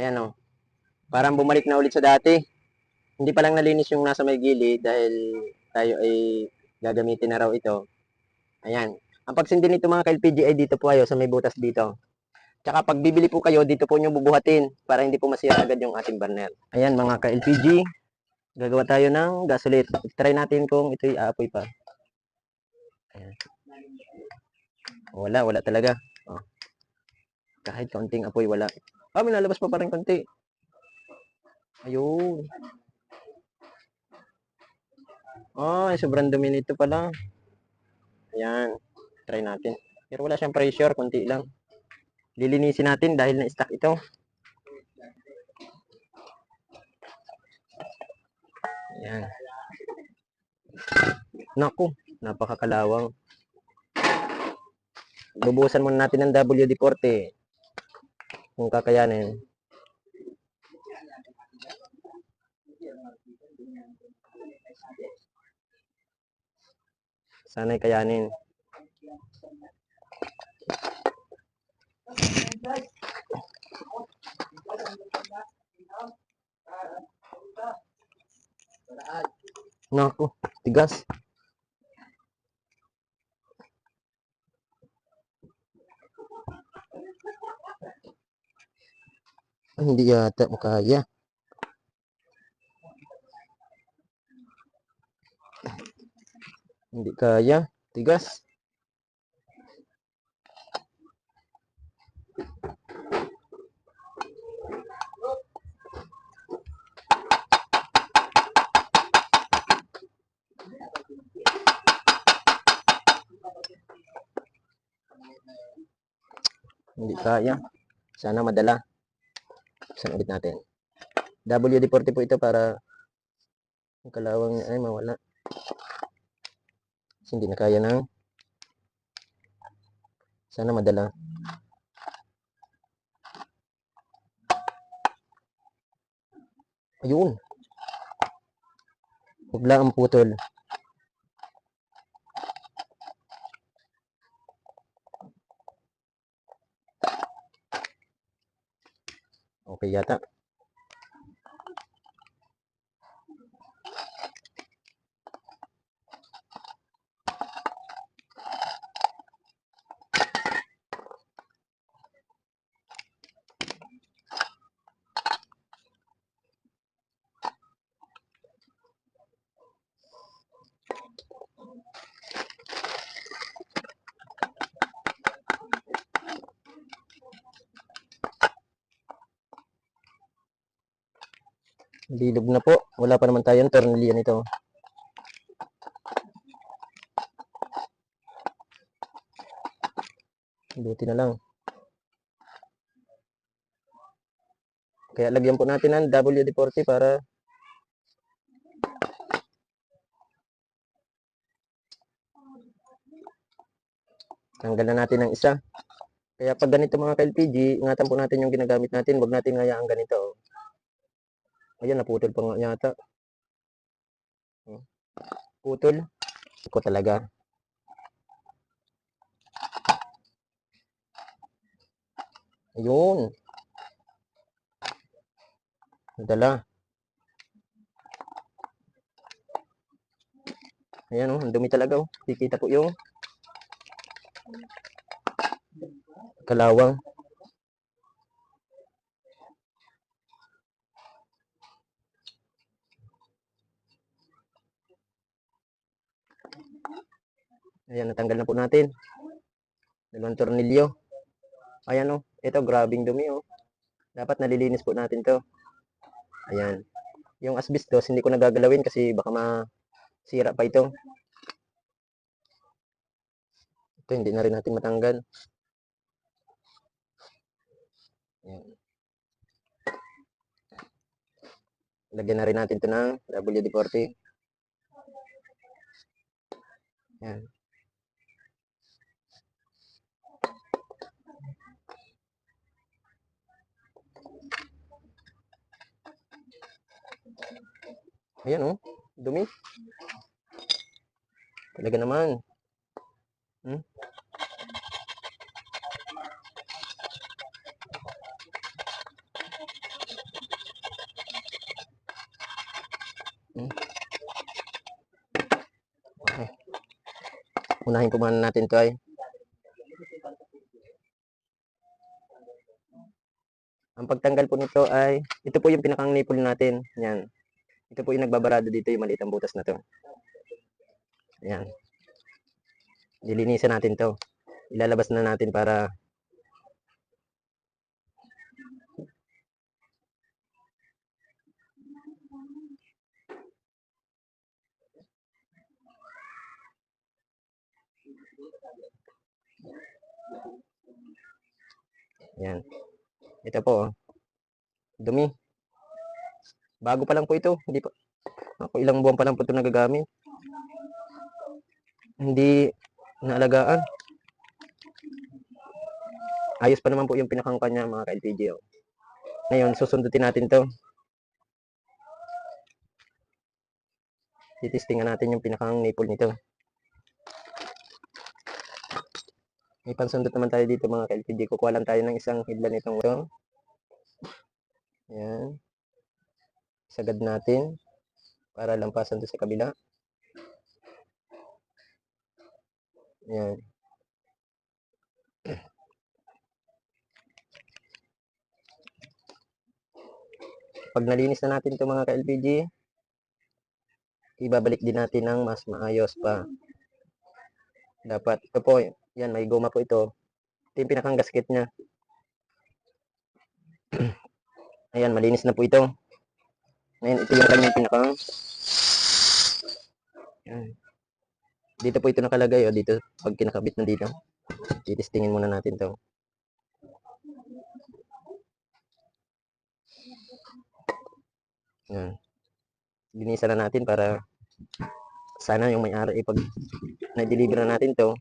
Ayan o. Parang bumalik na ulit sa dati. Hindi pa lang nalinis yung nasa may gilid dahil tayo ay gagamitin na raw ito. Ayan. Ang pagsindi nito mga ka-LPG ay dito po kayo sa may butas dito. Tsaka pag bibili po kayo, dito po nyo bubuhatin para hindi po masira agad yung ating burner. Ayan mga ka-LPG. Gagawa tayo ng gasoline. Try natin kung ito'y aapoy pa. Ayan. Wala, wala talaga. Oh. Kahit kaunting apoy, wala. Ah, may nalabas pa pa rin konti. Ayun. Ay, sobrang dumi nito pala. Ayan. Try natin. Pero wala siyang pressure, konti lang. Lilinisin natin dahil na-stuck ito. Ayan. Naku, napakakalawang. Bubusan muna natin ng WD-40 kung kakayanin. Sana'y kayanin. Naku, tigas. Hindi yata makaya. Hindi kaya. Tigas. Hindi kaya. Sana madala. Saan ulit natin? WD-40 po ito para ang kalawang ay mawala. Kasi hindi na kaya ng sana madala. Ayun. Bigla ang putol. Okay yata. Bilog na po. Wala pa naman tayong tornilyo nito. Buti na lang. Kaya lagyan po natin ng WD-40 para tanggal na natin ang isa. Kaya pag ganito mga ka-LPG, ingatan po natin yung ginagamit natin. Huwag natin ngayaan ganito. Ayan, naputol pa nga yata. Putol. Ko talaga. Ayun. Nadala. Ayan oh, dumi talaga oh. Kikita po yung kalawang. Ayan, natanggal na po natin. Dalawang tornilyo. Ayan oh, ito grabing dumi oh. Dapat nalilinis po natin to. Ayan. Yung asbestos, hindi ko nagagalawin kasi baka masira pa ito. Ito, hindi na rin natin matanggal. Ayan. Lagyan na rin natin ito ng WD-40. Ayan. Ayan oh, dumi. Talaga naman. Hmm? hmm? Okay. Unahin ko muna natin ito ay. Ang pagtanggal po nito ay, ito po yung pinakang nipple natin. Yan. Ito po yung nagbabarado dito, yung maliit ang butas na to. Yan. Dilinisan natin to. Ilalabas na natin para Yan. Ito po. oh. Dumi. Bago pa lang po ito. Hindi pa. Ako ilang buwan pa lang po ito nagagamit. Hindi naalagaan. Ayos pa naman po yung pinakang kanya mga ka-LPG. Oh. Ngayon, susundutin natin to. Titistingan natin yung pinakang nipple nito. May pansundot naman tayo dito mga ka-LPG. Kukuha lang tayo ng isang hidlan nitong ito. Yan. Sagad natin para lampasan to sa kabila. Yan. Pag nalinis na natin ito mga ka-LPG, ibabalik din natin ng mas maayos pa. Dapat, ito po, yan, may goma po ito. Ito yung pinakang gasket niya. Ayan, malinis na po ito. Ngayon, ito yung kanyang pinakang. Ayan. Dito po ito nakalagay, o dito, pag kinakabit na dito. Titistingin muna natin to. Ayan. Linisan na natin para sana yung may-ari ipag na-deliver na natin to,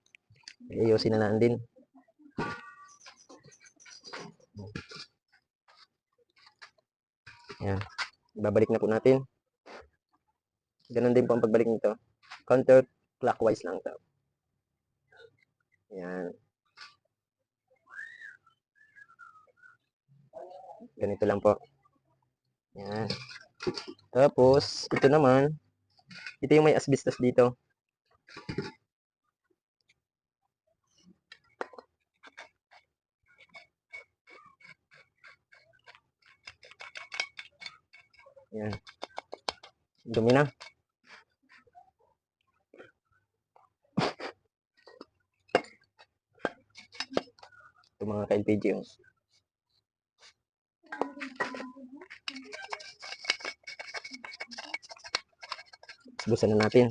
ayusin na lang din. Yan. Babalik na po natin. Ganun din po ang pagbalik nito. Counter clockwise lang to. Yan. Ganito lang po. Yan. Tapos, ito naman, ito yung may asbestos dito. Yan. Dumi na. Ito mga ka-LPG oh. Busan na natin.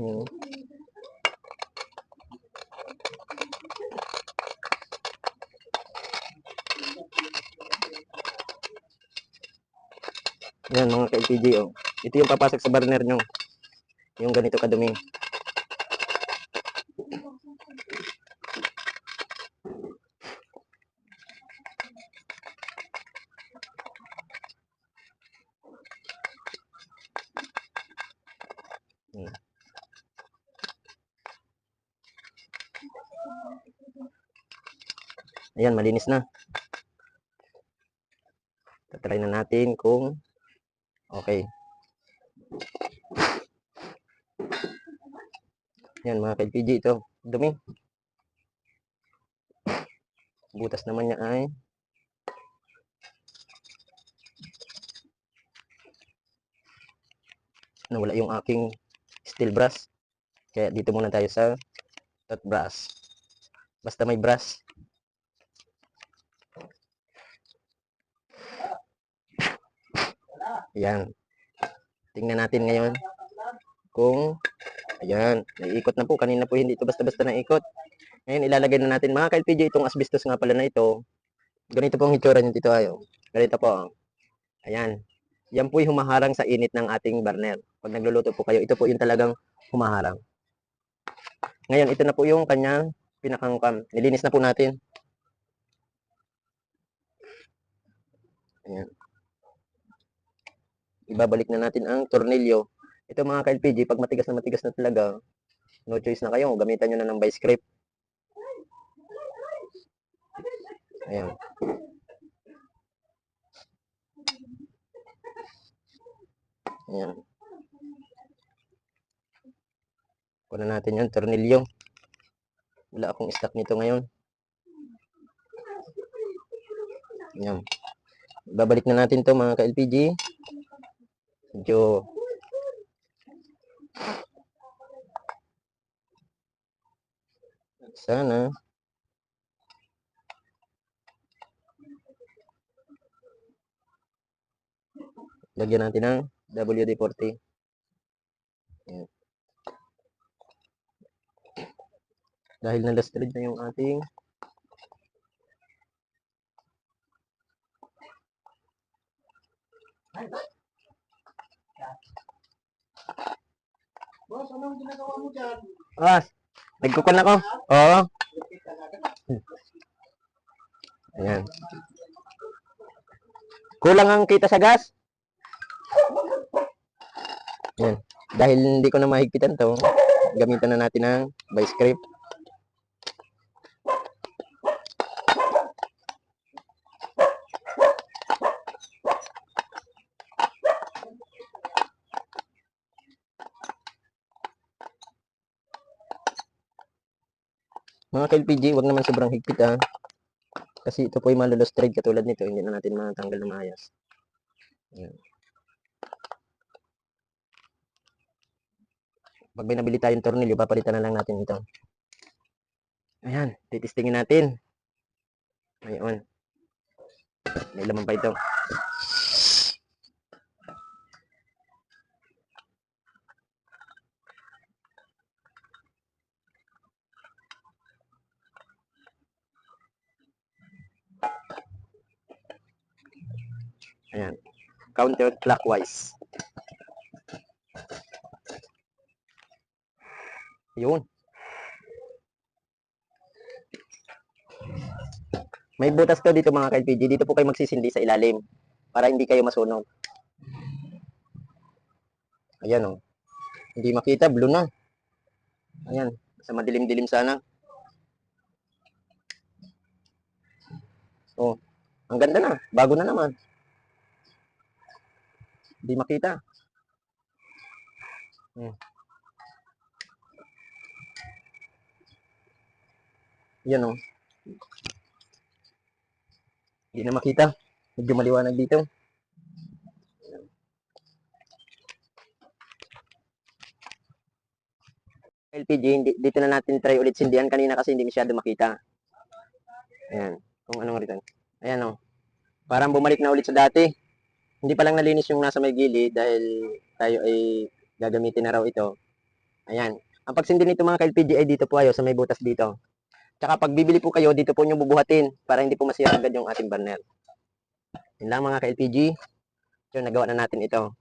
Hmm. Yan mga ka-LPG oh. Ito yung papasok sa burner nyo. Yung ganito kadumi. Hmm. Ayan, malinis na. Tatry na natin kung okay. Yan mga ka-LPG ito. Dumi. Butas naman niya ay nawala yung aking steel brush. Kaya dito muna tayo sa dot brush. Basta may brush. Ayan. Tingnan natin ngayon kung ayan, naiikot na po. Kanina po hindi ito basta-basta naikot. Ngayon ilalagay na natin mga ka-LPG itong asbestos nga pala na ito. Ganito po ang hitsura niyo dito ayo. Ganito po. Ayan. Yan po yung humaharang sa init ng ating burner. Pag nagluluto po kayo, ito po yung talagang humaharang. Ngayon, ito na po yung kanyang pinakang kam. Nilinis na po natin. Ayan. Ibabalik na natin ang tornilyo. Ito mga ka-LPG, pag matigas na matigas na talaga, no choice na kayo. Gamitan nyo na ng vice grip. Ayan. Ayan. Kunin natin yung tornilyo. Wala akong stock nito ngayon. Ayan. Babalik na natin to mga ka-LPG. Medyo sana lagyan natin ng WD-40. Ayan. Dahil na-lustred na yung ating Boss, anong ginagawa mo dyan? Ah, nagkukul ako. Oo. Ayan. Kulang ang kita sa gas. Ayan. Dahil hindi ko na mahigpitan to, gamitan na natin ng vice grip. Mga ka-LPG, wag naman sobrang higpit ah. Kasi ito po ay malulos thread katulad nito, hindi na natin matanggal na maayos. Ayan. Pag may nabili tayong tornilyo, papalitan na lang natin ito. Ayan, titistingin natin. Ngayon. May laman pa ito. Ayan. Counterclockwise. Yun. May butas to dito mga ka-LPG. Dito po kayo magsisindi sa ilalim para hindi kayo masunog. Ayan o. Hindi makita, blue na. Ayan. Sa madilim-dilim sana. Oh, ang ganda na. Bago na naman. Hindi makita. Hmm. Yan o. Hindi na makita. Medyo maliwanag dito. LPG, dito na natin try ulit sindihan kanina kasi hindi masyado makita. Ayan. Kung anong return. Ayan o. Parang bumalik na ulit sa dati. Hindi pa lang nalinis yung nasa may gilid dahil tayo ay gagamitin na raw ito. Ayan. Ang pagsindi nito mga ka-LPG ay dito po ayo sa may butas dito. Tsaka pag bibili po kayo, dito po nyo bubuhatin para hindi po masira agad yung ating burner. Yun lang mga ka-LPG. So, nagawa na natin ito.